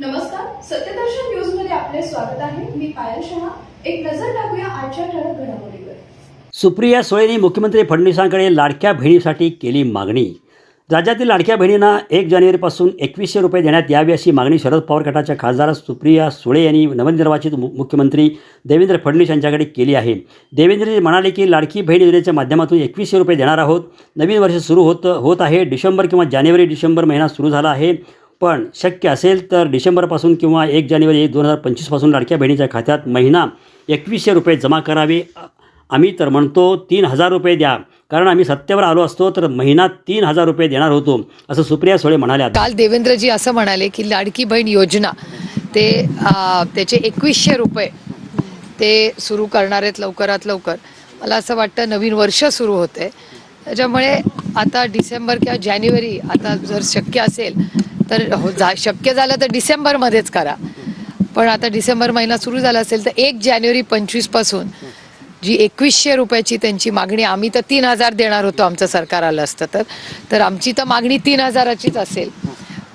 नमस्कार सत्यदर्शन न्यूजमध्ये आपले स्वागत आहे. मी पायल शहा. एक नजर टाकूया आजच्या ठळक घडामोडीवर. सुप्रिया सुळेंनी मुख्यमंत्री फडणवीसांकडे लाडक्या बहिणीसाठी केली मागणी. राज्यातील लाडक्या बहिणींना एक जानेवारीपासून एकवीसशे रुपये देण्यात यावी अशी मागणी शरद पवार गटाच्या खासदार सुप्रिया सुळे यांनी नवनिर्वाचित मु मुख्यमंत्री देवेंद्र फडणवीस यांच्याकडे केली आहे. देवेंद्रजी म्हणाले की लाडकी बहीण योजनेच्या माध्यमातून एकवीसशे रुपये देणार आहोत. नवीन वर्ष सुरू होत होत आहे. डिसेंबर किंवा जानेवारी डिसेंबर महिना सुरू झाला आहे. पण शक्य असेल तर डिसेंबरपासून किंवा एक जानेवारी दोन हजार पंचवीसपासून लाडक्या बहिणीच्या खात्यात महिना एकवीसशे रुपये जमा करावे. आम्ही तर म्हणतो तीन हजार रुपये द्या. कारण आम्ही सत्तेवर आलो असतो तर महिना तीन हजार रुपये देणार होतो असं सुप्रिया सुळे म्हणाल्या. काल देवेंद्रजी असं म्हणाले की लाडकी बहीण योजना ते त्याचे एकवीसशे रुपये ते सुरू करणार आहेत लवकरात लवकर. मला असं वाटतं नवीन वर्ष सुरू होते त्याच्यामुळे आता डिसेंबर किंवा जानेवारी आता जर शक्य असेल तर हो जा शक्य झालं तर डिसेंबरमध्येच करा. पण आता डिसेंबर महिना सुरू झाला असेल तर एक जानेवारी पंचवीसपासून जी एकवीसशे रुपयाची त्यांची मागणी आम्ही तर तीन हजार देणार होतो आमचं सरकार आलं असतं तर. तर आमची तर मागणी तीन हजाराचीच असेल.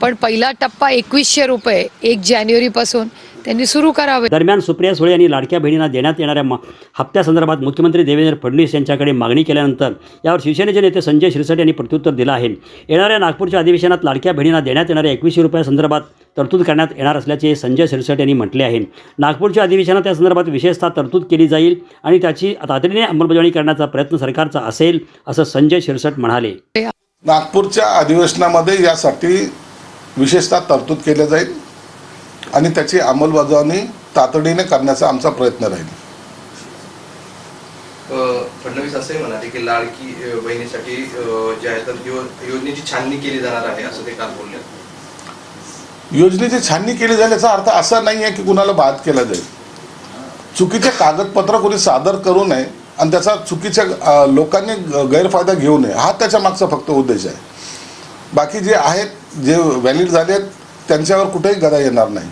पण पहिला टप्पा एकवीसशे रुपये एक जानेवारीपासून त्यांनी सुरू करावे. दरम्यान सुप्रिया सुळे यांनी लाडक्या बहिणींना देण्यात येणाऱ्या मा हप्त्यासंदर्भात मुख्यमंत्री देवेंद्र फडणवीस यांच्याकडे मागणी केल्यानंतर यावर शिवसेनेचे नेते संजय शिरसाट यांनी प्रत्युत्तर दिलं आहे. येणाऱ्या नागपूरच्या अधिवेशनात लाडक्या बहिणींना देण्यात येणाऱ्या एकवीसशे रुपयासंदर्भात तरतूद करण्यात येणार असल्याचे संजय शिरसाट यांनी म्हटले आहे. नागपूरच्या अधिवेशनात या संदर्भात विशेषतः तरतूद केली जाईल आणि त्याची तातडीने अंमलबजावणी करण्याचा प्रयत्न सरकारचा असेल असं संजय शिरसाट म्हणाले. नागपूरच्या अधिवेशनामध्ये यासाठी विशेषतः तरतूद केली जाईल आणि त्याची अंमलबजावणी तातडीने करण्याचा आमचा प्रयत्न राहील. फडणवीस असंही म्हणाले की लाडकी बहिणीसाठी जे आहे तर योजनेची छाननी केली जाणार आहे असं ते काल बोलले योजनेची छाननी केली जाईल याचा अर्थ असा नाही आहे की कुणाला बाद केला जाईल. चुकीचे कागदपत्र कोणी सादर करू नये आणि त्याचा चुकीच्या लोकांनी गैरफायदा घेऊ नये हा त्याच्या मागचा फक्त उद्देश आहे. बाकी जे आहेत जे व्हॅलिड झाले आहेत त्यांच्यावर कुठेही गदा येणार नाही.